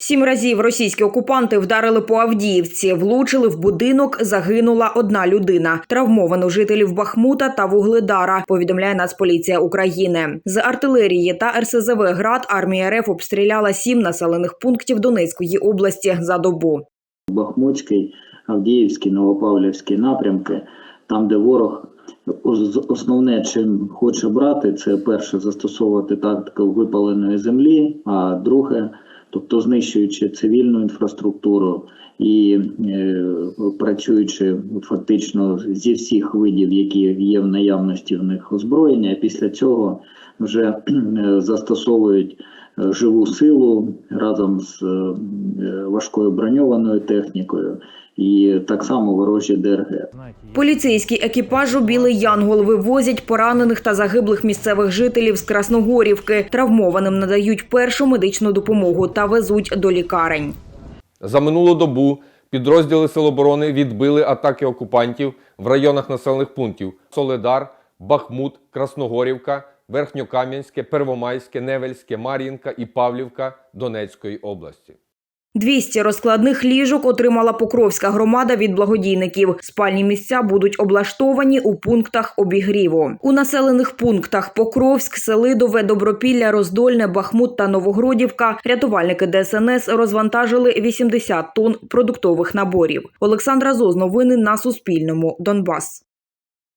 Сім разів російські окупанти вдарили по Авдіївці, влучили в будинок, загинула одна людина. Травмовано жителів Бахмута та Вугледара. Повідомляє Нацполіція України. З артилерії та РСЗВ град армія РФ обстріляла сім населених пунктів Донецької області за добу. Бахмутський, Авдіївський, Новопавлівський напрямки, там, де ворог ос- основне, чим хоче брати, це перше застосовувати тактику випаленої землі, а друге, тобто знищуючи цивільну інфраструктуру і е, працюючи фактично зі всіх видів, які є в наявності в них озброєння, після цього вже е, застосовують живу силу разом з е, важкою броньованою технікою і так само ворожі ДРГ. Поліцейський екіпажу Білий Янгол вивозять поранених та загиблих місцевих жителів з Красногорівки. Травмованим надають першу медичну допомогу та везуть до лікарень. За минулу добу підрозділи Сил оборони відбили атаки окупантів в районах населених пунктів Соледар, Бахмут, Красногорівка, Верхньокам'янське, Первомайське, Невельське, Мар'їнка і Павлівка Донецької області. 200 розкладних ліжок отримала Покровська громада від благодійників. Спальні місця будуть облаштовані у пунктах обігріву. У населених пунктах Покровськ, Селидове, Добропілля, Роздольне, Бахмут та Новогродівка рятувальники ДСНС розвантажили 80 тонн продуктових наборів. Олександра Зоз, новини на Суспільному. Донбас.